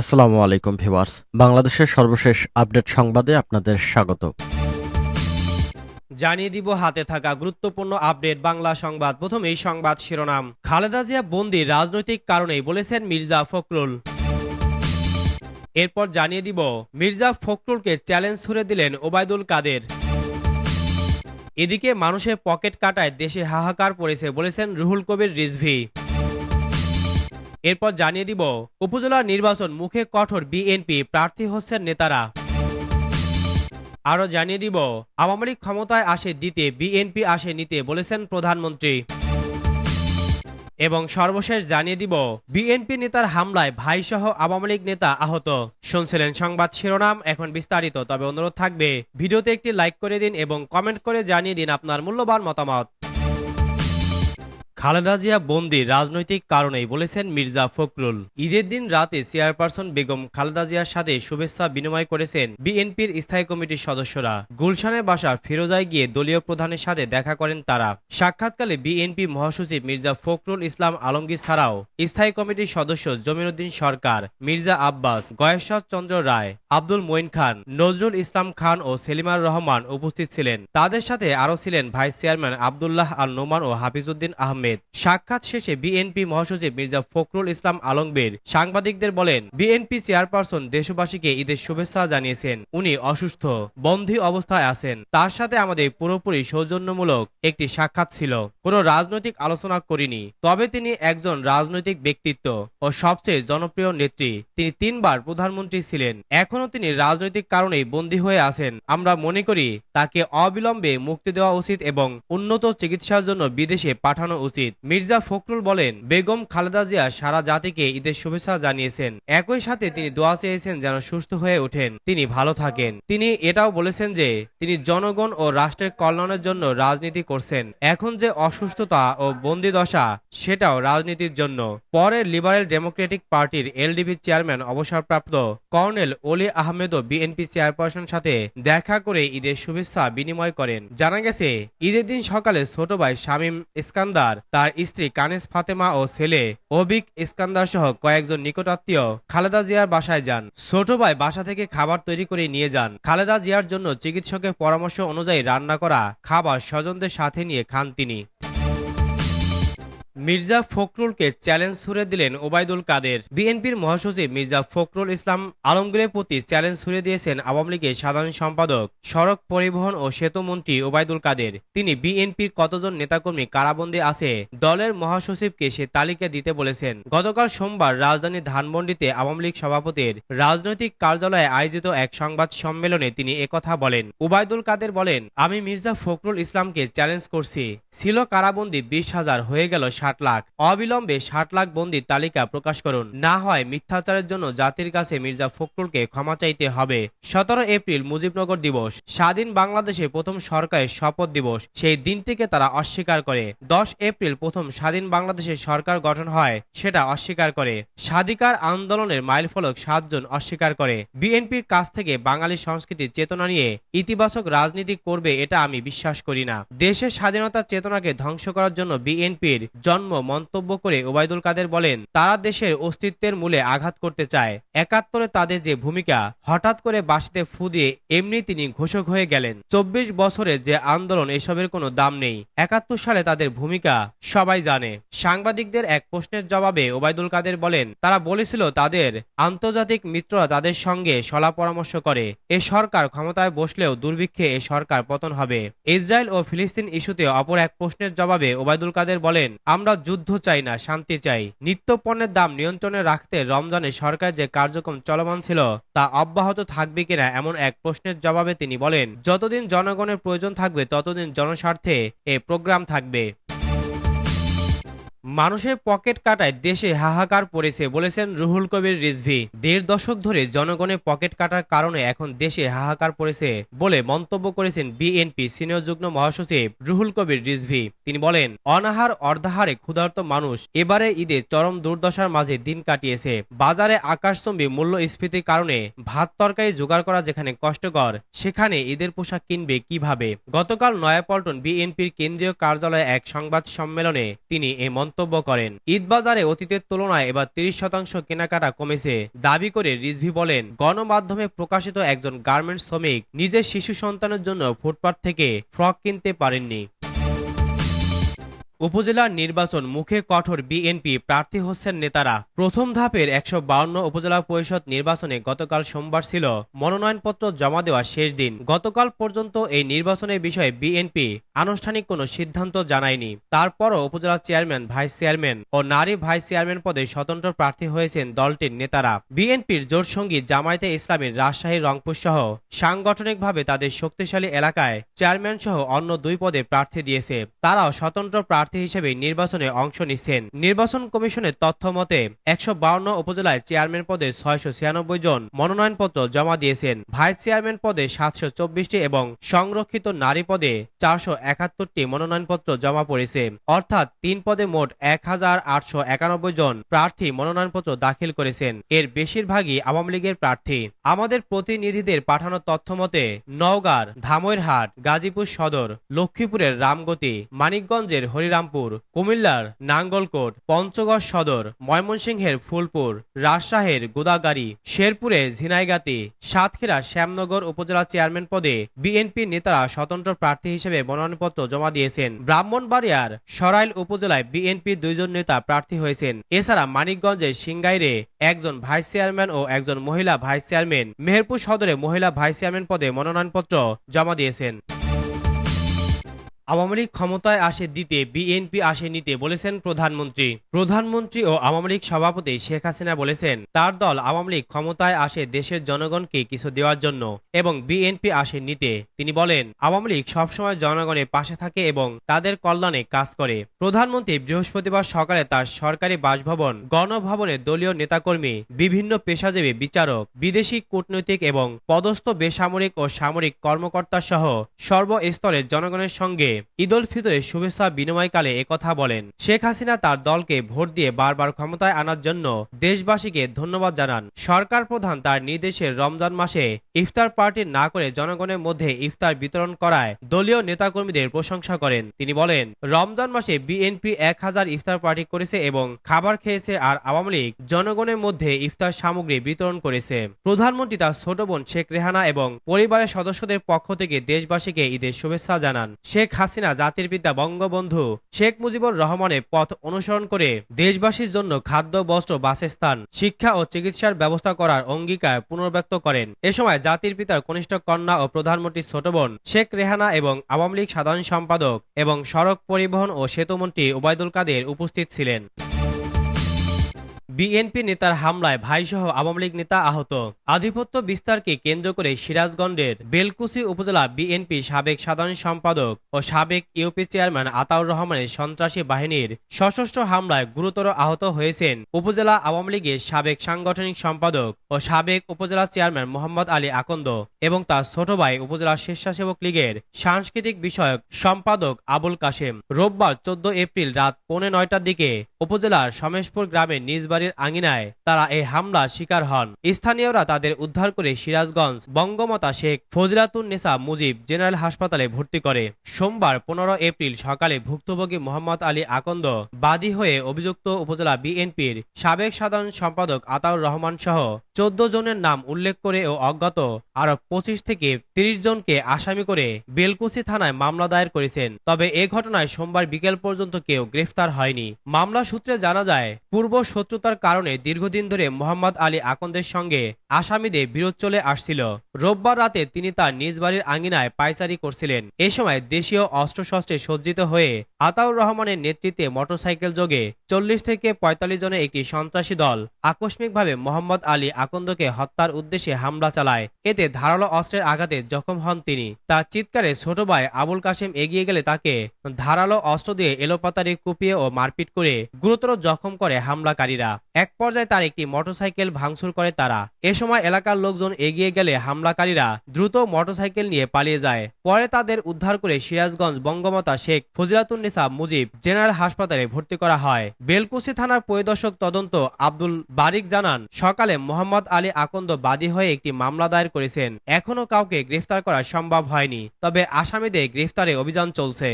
আসসালামু আলাইকুম ভিউয়ার্স। বাংলাদেশের সর্বশেষ আপডেট সংবাদে আপনাদের স্বাগত। জানিয়ে দিব হাতে থাকা গুরুত্বপূর্ণ আপডেট বাংলা সংবাদ। প্রথম এই সংবাদ শিরোনাম। খালেদা জিয়া বন্দির রাজনৈতিক কারণেই বলেছেন মির্জা ফখরুল। এরপর জানিয়ে দিব, মির্জা ফখরুলকে চ্যালেঞ্জ ছুড়ে দিলেন ওবায়দুল কাদের। এদিকে মানুষের পকেট কাটায় দেশে হাহাকার পড়েছে বলেছেন রুহুল কবির রিজভি। এরপর জানিয়ে দিব উপজেলা নির্বাচন মুখে কঠোর বিএনপি প্রার্থী হচ্ছেন নেতারা। আরও জানিয়ে দিব, আওয়ামী লীগ ক্ষমতায় আসে দিতে, বিএনপি আসে নিতে বলেছেন প্রধানমন্ত্রী। এবং সর্বশেষ জানিয়ে দিব, বিএনপি নেতার হামলায় ভাইসহ আওয়ামী লীগ নেতা আহত। শুনছিলেন সংবাদ শিরোনাম, এখন বিস্তারিত, তবে অনুরোধ থাকবে, ভিডিওতে একটি লাইক করে দিন এবং কমেন্ট করে জানিয়ে দিন আপনার মূল্যবান মতামত। খালেদা জিয়া বন্দি রাজনৈতিক কারণেই বলেছেন মির্জা ফখরুল। ঈদের দিন রাতে চেয়ারপারসন বেগম খালেদা জিয়ার সাথে শুভেচ্ছা বিনিময় করেছেন বিএনপির স্থায়ী কমিটির সদস্যরা। গুলশানের বাসা ফিরোজায় গিয়ে দলীয় প্রধানের সাথে দেখা করেন তারা। সাক্ষাৎকালে বিএনপি মহাসচিব মির্জা ফখরুল ইসলাম আলমগীর ছাড়াও স্থায়ী কমিটির সদস্য জমিরুদ্দিন সরকার, মির্জা আব্বাস, গয়েশ্বর চন্দ্র রায়, আব্দুল মঈন খান, নজরুল ইসলাম খান ও সেলিমার রহমান উপস্থিত ছিলেন। তাদের সাথে আরও ছিলেন ভাইস চেয়ারম্যান আবদুল্লাহ আল নোমান ও হাফিজউদ্দিন আহমেদ। সাক্ষাৎ শেষে বিএনপি মহাসচিব মির্জা ফখরুল ইসলাম আলমগীর সাংবাদিকদের বলেন, বিএনপি চেয়ারপারসন দেশবাসীকে ঈদের শুভেচ্ছা জানিয়েছেন। উনি অসুস্থ, বন্ধী অবস্থায় আছেন। তার সাথে আমাদের পুরোপুরি সৌজন্যমূলক একটি সাক্ষাৎ ছিল। কোনো রাজনৈতিক আলোচনা করিনি, তবে তিনি একজন রাজনৈতিক ব্যক্তিত্ব ও সবচেয়ে জনপ্রিয় নেত্রী। তিনি তিনবার প্রধানমন্ত্রী ছিলেন। এখনও তিনি রাজনৈতিক কারণেই বন্দী হয়ে আছেন। আমরা মনে করি, তাকে অবিলম্বে মুক্তি দেওয়া উচিত এবং উন্নত চিকিৎসার জন্য বিদেশে পাঠানো উচিত। মির্জা ফখরুল বলেন, বেগম খালেদা জিয়া সারা জাতিকে ঈদের শুভেচ্ছা জানিয়েছেন। একই সাথে তিনি দোয়া চেয়েছেন যেন সুস্থ হয়ে ওঠেন। তিনি ভালো থাকেন। তিনি এটাও বলেছেন যে, তিনি জনগণ ও রাষ্ট্রের কল্যাণের জন্য রাজনীতি করছেন। এখন যে অসুস্থতা ও বন্দি দশা, সেটাও রাজনীতির জন্য। পরে লিবারেল ডেমোক্রেটিক পার্টির এলডিপি চেয়ারম্যান অবসরপ্রাপ্ত কর্নেল ওলি আহমেদও বিএনপি চেয়ারপারসন সাথে দেখা করে ঈদের শুভেচ্ছা বিনিময় করেন। জানা গেছে, ঈদের দিন সকালে ছোট ভাই শামীম ইস্কান্দার তার স্ত্রী কানেস ফাতেমা ও ছেলে অবিক ইস্কান্দার সহ কয়েকজন নিকটাত্মীয় খালেদা জিয়ার বাসায় যান। ছোট ভাই বাসা থেকে খাবার তৈরি করে নিয়ে যান। খালেদা জিয়ার জন্য চিকিৎসকের পরামর্শ অনুযায়ী রান্না করা, খাবার স্বজনদের সাথে নিয়ে খান তিনি। মির্জা ফখরুলকে চ্যালেঞ্জ ছুড়ে দিলেন ওবায়দুল কাদের। বিএনপির মহাসচিব মির্জা ফখরুল ইসলাম আলমগীরের প্রতি চ্যালেঞ্জ ছুড়ে দিয়েছেন আওয়ামী লীগের সাধারণ সম্পাদক, সড়ক পরিবহন ও সেতু মন্ত্রী ওবায়দুল কাদের। তিনি বিএনপির কতজন নেতাকর্মী কারাবন্দী আছে, দলের মহাসচিবকে সে তালিকা দিতে বলেছেন। গতকাল সোমবার রাজধানীর ধানমন্ডিতে আওয়ামী লীগ সভাপতির রাজনৈতিক কার্যালয়ে আয়োজিত এক সংবাদ সম্মেলনে তিনি একথা বলেন। ওবায়দুল কাদের বলেন, আমি মির্জা ফখরুল ইসলামকে চ্যালেঞ্জ করছি। ছিল কারাবন্দী বিশ হাজার, হয়ে গেল ষাট লাখ। অবিলম্বে ষাট লাখ বন্দির তালিকা প্রকাশ করুন। না হয় মিথ্যাচারের জন্য জাতির কাছে মির্জা ফখরুলকে ক্ষমা চাইতে হবে। সতেরো এপ্রিল মুজিবনগর দিবস। স্বাধীন বাংলাদেশে প্রথম সরকারের শপথ দিবস। সেই দিনটিকে তারা অস্বীকার করে। দশ এপ্রিল প্রথম স্বাধীন বাংলাদেশের সরকার গঠন হয়, সেটা অস্বীকার করে। স্বাধিকার আন্দোলনের মাইলফলক সাতজন অস্বীকার করে। বিএনপির কাছ থেকে বাঙালি সংস্কৃতির চেতনা নিয়ে ইতিবাচক রাজনীতি করবে, এটা আমি বিশ্বাস করি না। দেশের স্বাধীনতার চেতনাকে ধ্বংস করার জন্য বিএনপির জন্ম মন্তব্য করে ওবায়দুল কাদের বলেন, তারা দেশের অস্তিত্বের মূলে আঘাত করতে চায়। একাত্তরে তাদের যে ভূমিকা, হঠাৎ করে বাসিতে ফু দিয়ে এমনি তিনি ঘোষক হয়ে গেলেন। চব্বিশ বছরের যে আন্দোলন এসবের কোনো দাম নেই। একাত্তর সালে তাদের ভূমিকা সবাই জানে। সাংবাদিকদের এক প্রশ্নের জবাবে ওবায়দুল কাদের বলেন, তারা বলেছিল তাদের আন্তর্জাতিক মিত্ররা তাদের সঙ্গে সলা পরামর্শ করে। এ সরকার ক্ষমতায় বসলেও দুর্ভিক্ষে এ সরকার পতন হবে। ইসরায়েল ও ফিলিস্তিন ইস্যুতে অপর এক প্রশ্নের জবাবে ওবায়দুল কাদের বলেন আমরা যুদ্ধ চাই না, শান্তি চাই। নিত্যপণ্যের দাম নিয়ন্ত্রণে রাখতে রমজানে সরকার যে কার্যক্রম চলমান ছিল, তা অব্যাহত থাকবে কিনা এমন এক প্রশ্নের জবাবে তিনি বলেন, যতদিন জনগণের প্রয়োজন থাকবে, ততদিন জনস্বার্থে এ প্রোগ্রাম থাকবে। মানুষের পকেট কাটায় দেশে হাহাকার পড়েছে, বলেছেন রুহুল কবির রিজভি। দেড় দশক ধরে জনগণের পকেট কাটার কারণে এখন দেশে হাহাকার পড়েছে বলে মন্তব্য করেছেন বিএনপি সিনিয়র যুগ্ম মহাসচিব রুহুল কবির রিজভি। তিনি বলেন, অনাহার অর্ধাহারে ক্ষুধার্ত মানুষ এবারে ঈদে চরম দুর্দশার মাঝে দিন কাটিয়েছে। বাজারে আকাশচম্বী মূল্যস্ফীতির কারণে ভাত তরকারি জোগাড় করা যেখানে কষ্টকর, সেখানে ঈদের পোশাক কিনবে কীভাবে? গতকাল নয়াপল্টন বিএনপির কেন্দ্রীয় কার্যালয়ে এক সংবাদ সম্মেলনে তিনি এ মন্তব্য মন্তব্য করেন। ঈদবাজারে অতীতের তুলনায় এবার তিরিশ শতাংশ কেনাকাটা কমেছে। দাবি করে রিজভি বলেন, গণমাধ্যমে প্রকাশিত একজন গার্মেন্টস শ্রমিক নিজের শিশু সন্তানের জন্য ফুটপাথ থেকে ফ্রক কিনতে পারেননি। উপজেলার নির্বাচন মুখে কঠোর বিএনপি প্রার্থী হচ্ছেন নেতারা। প্রথম ধাপের একশো উপজেলা পরিষদ নির্বাচনে গতকাল সোমবার ছিল মনোনয়নপত্র জমা দেওয়ার শেষ দিন। গতকাল পর্যন্ত এই নির্বাচনের বিষয়ে বিএনপি আনুষ্ঠানিক কোনো সিদ্ধান্ত জানায়নি। তারপরও উপজেলা চেয়ারম্যান, ভাইস চেয়ারম্যান ও নারী ভাইস চেয়ারম্যান পদে স্বতন্ত্র প্রার্থী হয়েছেন দলটির নেতারা। বিএনপির জোটসঙ্গী জামায়াতে ইসলামীর রাজশাহীর রংপুর সহ সাংগঠনিকভাবে তাদের শক্তিশালী এলাকায় চেয়ারম্যান সহ অন্য দুই পদে প্রার্থী দিয়েছে। তারাও স্বতন্ত্র প্রার্থী হিসেবে নির্বাচনে অংশ নিচ্ছেন। নির্বাচন কমিশনের তথ্য মতে, একশো উপজেলায় চেয়ারম্যান পদে ছয়শো ছিয়ানব্বই জন মনোনয়নপত্র জমা দিয়েছেন। ভাইস চেয়ারম্যান পদে সাতশো চব্বিশটি এবং সংরক্ষিত নারী পদে চারশো একাত্তরটি মনোনয়নপত্র জমা পড়েছে। অর্থাৎ তিন পদে মোট এক হাজার আটশো একানব্বই জন প্রার্থী মনোনয়নপত্র দাখিল করেছেন। এর বেশিরভাগই আওয়ামী লীগের প্রার্থী। আমাদের প্রতিনিধিদের পাঠানো তথ্য মতে, নওগাঁর ধামইরহাট গাজীপুর সদর, লক্ষ্মীপুরের রামগতি, মানিকগঞ্জের হরিরামপুর কুমিল্লার নাঙ্গলকোট, পঞ্চগড় সদর, ময়মনসিংহের ফুলপুর, রাজশাহের গোদাগাড়ি শেরপুরে ঝিনাইগাতি, সাতক্ষীরা শ্যামনগর উপজেলা চেয়ারম্যান পদে বিএনপি নেতারা স্বতন্ত্র প্রার্থী হিসেবে মনোনয়নপত্র জমা দিয়েছেন। ব্রাহ্মণবাড়িয়ার সরাইল উপজেলায় বিএনপি দুইজন নেতা প্রার্থী হয়েছেন। এছাড়া মানিকগঞ্জের সিংগাইরে একজন ভাইস চেয়ারম্যান ও একজন মহিলা ভাইস চেয়ারম্যান। মেহেরপুর সদরে মহিলা ভাইস চেয়ারম্যান পদে মনোনয়নপত্র জমা দিয়েছেন। আওয়ামী লীগ ক্ষমতায় আসে দিতে, বিএনপি আসে নিতে বলেছেন প্রধানমন্ত্রী। প্রধানমন্ত্রী ও আওয়ামী লীগ সভাপতি শেখ হাসিনা বলেছেন, তার দল আওয়ামী লীগ ক্ষমতায় আসে দেশের জনগণকে কিছু দেওয়ার জন্য এবং বিএনপি আসে নিতে। তিনি বলেন, আওয়ামী লীগ সবসময় জনগণের পাশে থাকে এবং তাদের কল্যাণে কাজ করে। প্রধানমন্ত্রী বৃহস্পতিবার সকালে তার সরকারি বাসভবন, গণভবনে দলীয় নেতাকর্মী, বিভিন্ন পেশাজীবী, বিচারক, বিদেশি কূটনৈতিক এবং পদস্থ বেসামরিক ও সামরিক কর্মকর্তা সহ সর্বস্তরের জনগণের সঙ্গে ঈদুল ফিতরের শুভেচ্ছা বিনিময়কালে একথা বলেন। শেখ হাসিনা তার দলকে ভোট দিয়ে বারবার ক্ষমতায় আনার জন্য দেশবাসীকে ধন্যবাদ জানান। সরকার প্রধান তার নির্দেশে রমজান মাসে ইফতার পার্টি না করে জনগণের মধ্যে ইফতার বিতরণ করায় দলীয় নেতাকর্মীদের প্রশংসা করেন। তিনি বলেন, রমজান মাসে বিএনপি এক হাজার ইফতার পার্টি করেছে এবং খাবার খেয়েছে আর আওয়ামী লীগ জনগণের মধ্যে ইফতার সামগ্রী বিতরণ করেছে। প্রধানমন্ত্রী তার ছোট বোন শেখ রেহানা এবং পরিবারের সদস্যদের পক্ষ থেকে দেশবাসীকে ঈদের শুভেচ্ছা জানান। শেখ হাসিনা জাতির পিতা বঙ্গবন্ধু শেখ মুজিবুর রহমানের পথ অনুসরণ করে দেশবাসীর জন্য খাদ্য, বস্ত্র, বাসস্থান, শিক্ষা ও চিকিৎসার ব্যবস্থা করার অঙ্গীকার পুনর্ব্যক্ত করেন। এ সময় জাতির পিতার কনিষ্ঠ কন্যা ও প্রধানমন্ত্রী ছোট বোন শেখ রেহানা এবং আওয়ামী লীগ সাধারণ সম্পাদক এবং সড়ক পরিবহন ও সেতুমন্ত্রী ওবায়দুল কাদের উপস্থিত ছিলেন। বিএনপি নেতার হামলায় ভাইসহ আওয়ামী লীগ নেতা আহত। আধিপত্য বিস্তারকে কেন্দ্র করে সিরাজগঞ্জের বেলকুচি উপজেলা বিএনপি সাবেক সাধারণ সম্পাদক ও সাবেক ইউপি চেয়ারম্যান আতাউর রহমানের সন্ত্রাসী বাহিনীর সশস্ত্র হামলায় গুরুতর আহত হয়েছেন উপজেলা আওয়ামী লীগের সাবেক সাংগঠনিক সম্পাদক ও সাবেক উপজেলা চেয়ারম্যান মোহাম্মদ আলী আকন্দ এবং তার ছোট ভাই উপজেলা স্বেচ্ছাসেবক লীগের সাংস্কৃতিক বিষয়ক সম্পাদক আবুল কাশেম। রোববার চোদ্দ এপ্রিল রাত পৌনে নয়টার দিকে উপজেলার সমেশপুর গ্রামের নিজ বাড়ির আঙিনায় তারা এই হামলা শিকার হন। স্থানীয়রা তাদের উদ্ধার করে সিরাজগঞ্জ বঙ্গমাতা শেখ ফজলাতুন নেসা মুজিব জেনারেল হাসপাতালে ভর্তি করে। সোমবার পনেরো এপ্রিল সকালে ভুক্তভোগী মোহাম্মদ আলী আকন্দ বাদী হয়ে অভিযুক্ত উপজেলা বিএনপির সাবেক সাধারণ সম্পাদক আতাউর রহমান সহ চোদ্দ জনের নাম উল্লেখ করে ও অজ্ঞাত আরও পঁচিশ থেকে তিরিশ জনকে আসামি করে বেলকুচি থানায় মামলা দায়ের করেছেন। তবে এ ঘটনায় সোমবার বিকেল পর্যন্ত কেউ গ্রেফতার হয়নি। মামলা সূত্রে জানা যায়, পূর্ব শত্রুতার কারণে দীর্ঘদিন ধরে মোহাম্মদ আলী আকন্দের সঙ্গে আসামিদের বিরোধ চলে আসছিল। রোববার রাতে তিনি তার নিজ বাড়ির আঙ্গিনায় পায়চারি করছিলেন। এ সময় দেশীয় অস্ত্রশস্ত্রে সজ্জিত হয়ে আতাউর রহমানের নেতৃত্বে মোটরসাইকেল যোগে চল্লিশ থেকে পঁয়তাল্লিশ জনের একটি সন্ত্রাসী দল আকস্মিকভাবে মোহাম্মদ আলী আকন্দকে হত্যার উদ্দেশ্যে হামলা চালায়। এতে ধারালো অস্ত্রের আঘাতে জখম হন তিনি। তার চিৎকারে ছোট ভাই আবুল কাশেম এগিয়ে গেলে তাকে ধারালো অস্ত্র দিয়ে এলোপাতারি কুপিয়ে ও মারপিট করে গুরুতর জখম করে হামলাকারীরা। এক পর্যায়ে তার একটি মোটরসাইকেল ভাঙচুর করে তারা। এ সময় এলাকার লোকজন এগিয়ে গেলে হামলাকারীরা দ্রুত মোটরসাইকেল নিয়ে পালিয়ে যায়। পরে তাদের উদ্ধার করে সিরাজগঞ্জ বঙ্গমাতা শেখ ফজিলাতুন্নেসা মুজিব জেনারেল হাসপাতালে ভর্তি করা হয়। বেলকুচি থানার পরিদর্শক তদন্ত আব্দুল বারিক জানান, সকালে মোহাম্মদ আলী আকন্দ বাদী হয়ে একটি মামলা দায়ের করেছেন। এখনও কাউকে গ্রেফতার করা সম্ভব হয়নি, তবে আসামিদের গ্রেফতারে অভিযান চলছে।